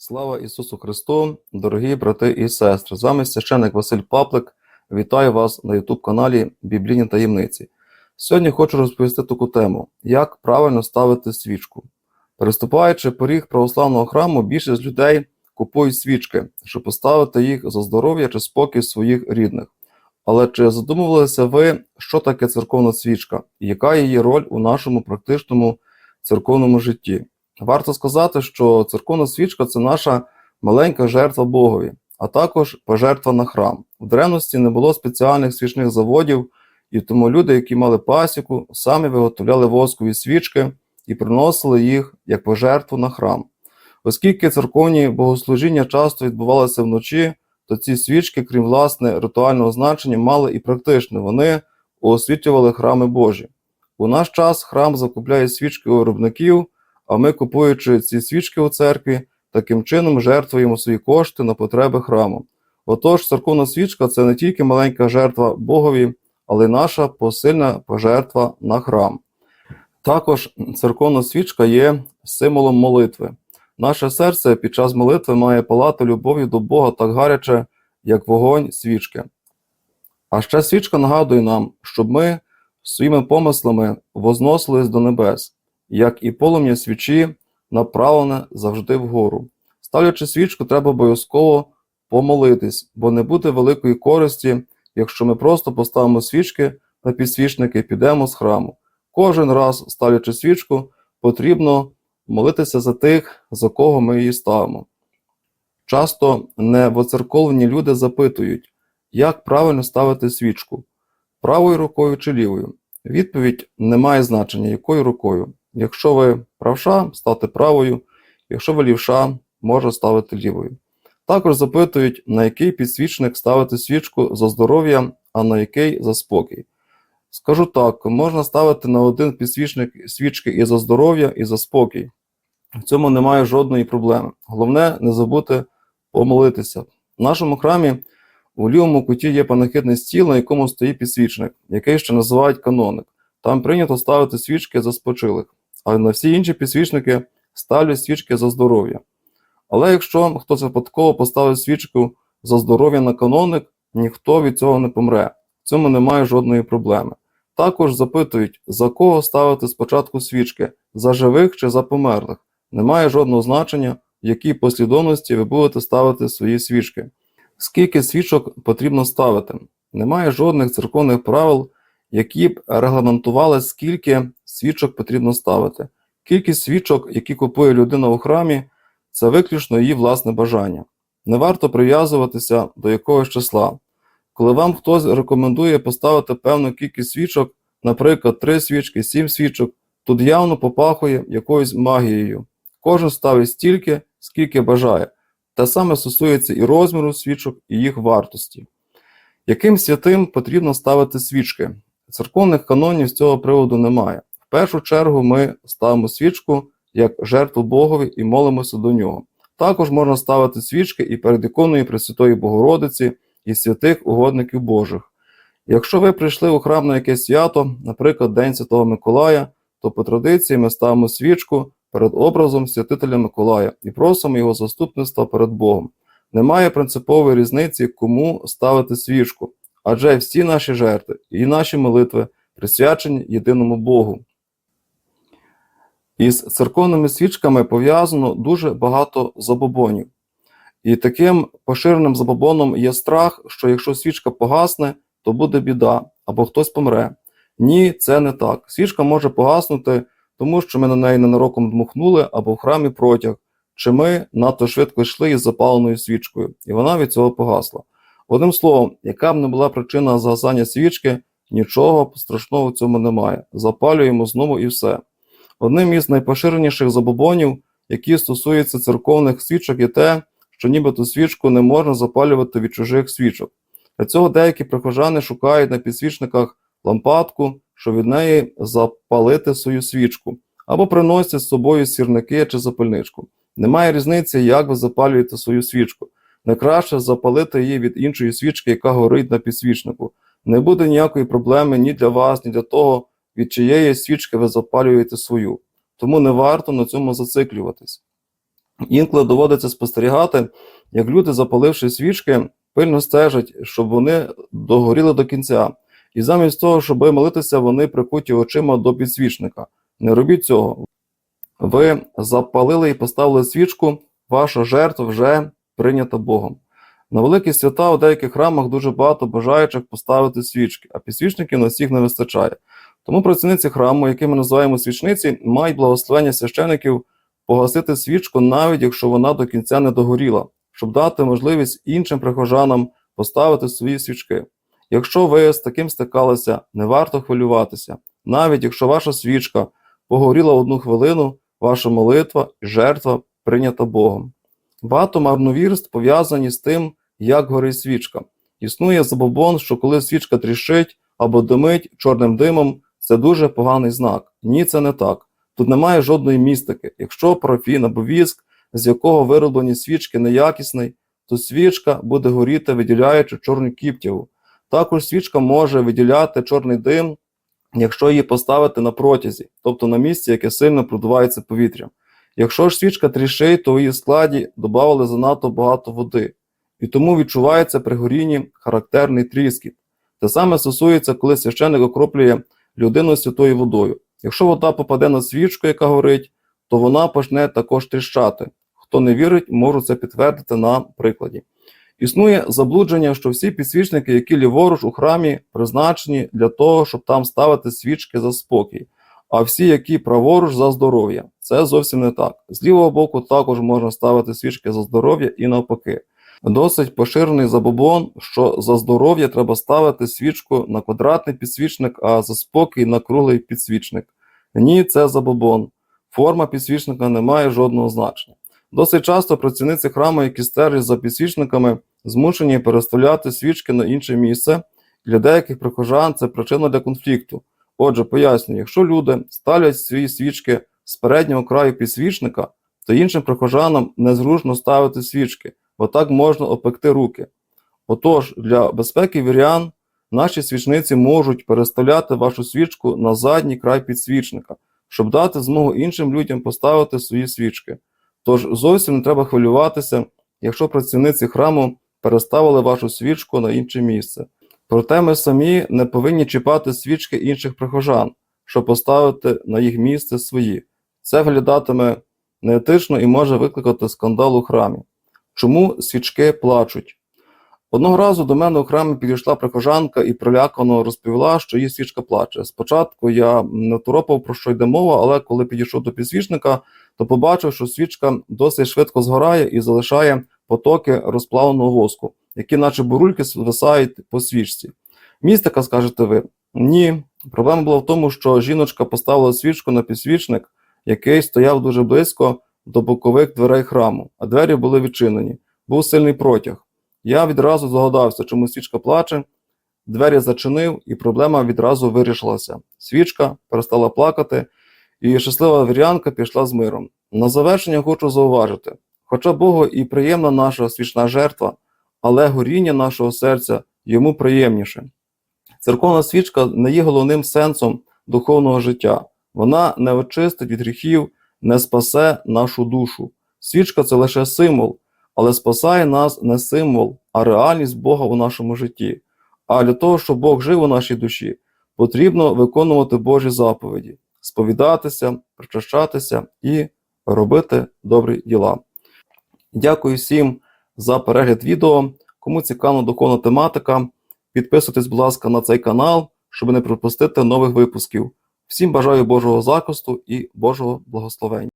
Слава Ісусу Христу, дорогі брати і сестри! З вами священник Василь Паплик. Вітаю вас на YouTube каналі Біблійні таємниці. Сьогодні хочу розповісти таку тему: як правильно ставити свічку. Переступаючи поріг православного храму, більшість людей купують свічки, щоб поставити їх за здоров'я чи спокій своїх рідних. Але чи задумувалися ви, що таке церковна свічка і яка її роль у нашому практичному церковному житті? Варто сказати, що церковна свічка це наша маленька жертва Богові, а також пожертва на храм. В древності не було спеціальних свічних заводів, і тому люди, які мали пасіку, самі виготовляли воскові свічки і приносили їх як пожертву на храм. Оскільки церковні богослужіння часто відбувалися вночі, то ці свічки, крім власне ритуального значення, мали і практичне. Вони освітлювали храми Божі. У наш час храм закупляє свічки у виробників. А ми, купуючи ці свічки у церкві, таким чином жертвуємо свої кошти на потреби храму. Отож, церковна свічка це не тільки маленька жертва Богові, але й наша посильна пожертва на храм. Також церковна свічка є символом молитви. Наше серце під час молитви має палати любов'ю до Бога так гаряче, як вогонь свічки. А ще свічка нагадує нам, щоб ми своїми помислами возносились до небес як і полум'я свічі, направлене завжди вгору. Ставлячи свічку, треба обов'язково помолитись, бо не буде великої користі, якщо ми просто поставимо свічки на підсвічники і підемо з храму. Кожен раз, ставлячи свічку, потрібно молитися за тих, за кого ми її ставимо. Часто невоцерковлені люди запитують, як правильно ставити свічку правою рукою чи лівою. Відповідь не має значення, якою рукою. Якщо ви правша, ставте правою, якщо ви лівша, може ставити лівою. Також запитують, на який підсвічник ставити свічку за здоров'я, а на який за спокій. Скажу так, можна ставити на один підсвічник свічки і за здоров'я, і за спокій. В цьому немає жодної проблеми. Головне, не забути помолитися. В нашому храмі у лівому куті є панахидний стіл, на якому стоїть підсвічник, який ще називають каноник. Там прийнято ставити свічки за спочилих а на всі інші підсвічники ставлять свічки за здоров'я. Але якщо хтось випадково поставить свічку за здоров'я на каноник, ніхто від цього не помре, в цьому немає жодної проблеми. Також запитують, за кого ставити спочатку свічки, за живих чи за померлих. Немає жодного значення, в якій послідовності ви будете ставити свої свічки. Скільки свічок потрібно ставити? Немає жодних церковних правил, які б регламентували, скільки свічок потрібно ставити. Кількість свічок, які купує людина у храмі, це виключно її власне бажання. Не варто прив'язуватися до якогось числа. Коли вам хтось рекомендує поставити певну кількість свічок, наприклад, 3 свічки, 7 свічок, тут явно попахує якоюсь магією. Кожен ставить стільки, скільки бажає. Те саме стосується і розміру свічок, і їх вартості. Яким святим потрібно ставити свічки? Церковних канонів з цього приводу немає. Першу чергу ми ставимо свічку як жертву Богові і молимося до нього. Також можна ставити свічки і перед іконою Пресвятої Богородиці і святих угодників Божих. Якщо ви прийшли у храм на якесь свято, наприклад, День Святого Миколая, то по традиції ми ставимо свічку перед образом святителя Миколая і просимо його заступництва перед Богом. Немає принципової різниці, кому ставити свічку, адже всі наші жертви і наші молитви присвячені єдиному Богу. Із церковними свічками пов'язано дуже багато забобонів. І таким поширеним забобоном є страх, що якщо свічка погасне, то буде біда або хтось помре. Ні, це не так. Свічка може погаснути, тому що ми на неї ненароком дмухнули або в храмі протяг, чи ми надто швидко йшли із запаленою свічкою, і вона від цього погасла. Одним словом, яка б не була причина згасання свічки, нічого страшного в цьому немає. Запалюємо знову і все. Одним із найпоширеніших забобонів, які стосуються церковних свічок, є те, що нібито свічку не можна запалювати від чужих свічок. Для цього деякі прихожани шукають на підсвічниках лампадку, щоб від неї запалити свою свічку, або приносять з собою сірники чи запальничку. Немає різниці, як ви запалюєте свою свічку. Найкраще запалити її від іншої свічки, яка горить на підсвічнику. Не буде ніякої проблеми ні для вас, ні для того, від чиєї свічки ви запалюєте свою. Тому не варто на цьому зациклюватись. Інколи доводиться спостерігати, як люди, запаливши свічки, пильно стежать, щоб вони догоріли до кінця. І замість того, щоб молитися, вони прикуті очима до підсвічника. Не робіть цього. Ви запалили і поставили свічку, ваша жертва вже прийнята Богом. На великі свята у деяких храмах дуже багато бажаючих поставити свічки, а підсвічників на всіх не вистачає. Тому працівниці храму, які ми називаємо свічниці, мають благословення священиків погасити свічку, навіть якщо вона до кінця не догоріла, щоб дати можливість іншим прихожанам поставити свої свічки. Якщо ви з таким стикалися, не варто хвилюватися. Навіть якщо ваша свічка погоріла одну хвилину, ваша молитва і жертва прийнята Богом. Багато марновірств пов'язані з тим, як горить свічка. Існує забобон, що коли свічка тріщить або димить чорним димом, це дуже поганий знак. Ні, це не так. Тут немає жодної містики. Якщо парафін або віск, з якого вироблені свічки неякісний, то свічка буде горіти, виділяючи чорну кіптяву. Також свічка може виділяти чорний дим, якщо її поставити на протязі, тобто на місці, яке сильно продувається повітрям. Якщо ж свічка тріщить, то у її складі додавали занадто багато води, і тому відчувається при горінні характерний тріскіт. Те саме стосується, коли священик окроплює людину святою водою. Якщо вода попаде на свічку, яка горить, то вона почне також тріщати. Хто не вірить, можу це підтвердити на прикладі. Існує заблудження, що всі підсвічники, які ліворуч у храмі, призначені для того, щоб там ставити свічки за спокій, а всі, які праворуч за здоров'я. Це зовсім не так. З лівого боку також можна ставити свічки за здоров'я і навпаки. Досить поширений забобон, що за здоров'я треба ставити свічку на квадратний підсвічник, а за спокій на круглий підсвічник. Ні, це забобон. Форма підсвічника не має жодного значення. Досить часто працівниці храму, які стежать за підсвічниками, змушені переставляти свічки на інше місце. Для деяких прихожан це причина для конфлікту. Отже, пояснюю, якщо люди ставлять свої свічки з переднього краю підсвічника, то іншим прихожанам незручно ставити свічки, бо так можна опекти руки. Отож, для безпеки вірян наші свічниці можуть переставляти вашу свічку на задній край підсвічника, щоб дати змогу іншим людям поставити свої свічки. Тож зовсім не треба хвилюватися, якщо працівниці храму переставили вашу свічку на інше місце. Проте ми самі не повинні чіпати свічки інших прихожан, щоб поставити на їх місце свої. Це виглядатиме неетично і може викликати скандал у храмі. Чому свічки плачуть? Одного разу до мене у храмі підійшла прихожанка і прилякано розповіла, що її свічка плаче. Спочатку я не торопав, про що йде мова, але коли підійшов до підсвічника, то побачив, що свічка досить швидко згорає і залишає потоки розплавленого воску, які, наче бурульки, свисають по свічці. Містика, скажете ви? Ні. Проблема була в тому, що жіночка поставила свічку на підсвічник, який стояв дуже близько до бокових дверей храму, а двері були відчинені. Був сильний протяг. Я відразу здогадався, чому свічка плаче, двері зачинив, і проблема відразу вирішилася. Свічка перестала плакати, і щаслива вірянка пішла з миром. На завершення хочу зауважити: хоча Богу і приємна наша свічна жертва, але горіння нашого серця йому приємніше. Церковна свічка не є головним сенсом духовного життя. Вона не очистить від гріхів, не спасе нашу душу. Свічка це лише символ, але спасає нас не символ, а реальність Бога у нашому житті. А для того, щоб Бог жив у нашій душі, потрібно виконувати Божі заповіді, сповідатися, причащатися і робити добрі діла. Дякую всім за перегляд відео. Кому цікава духовна тематика, підписуйтесь, будь ласка, на цей канал, щоб не пропустити нових випусків. Всім бажаю Божого захисту і Божого благословення.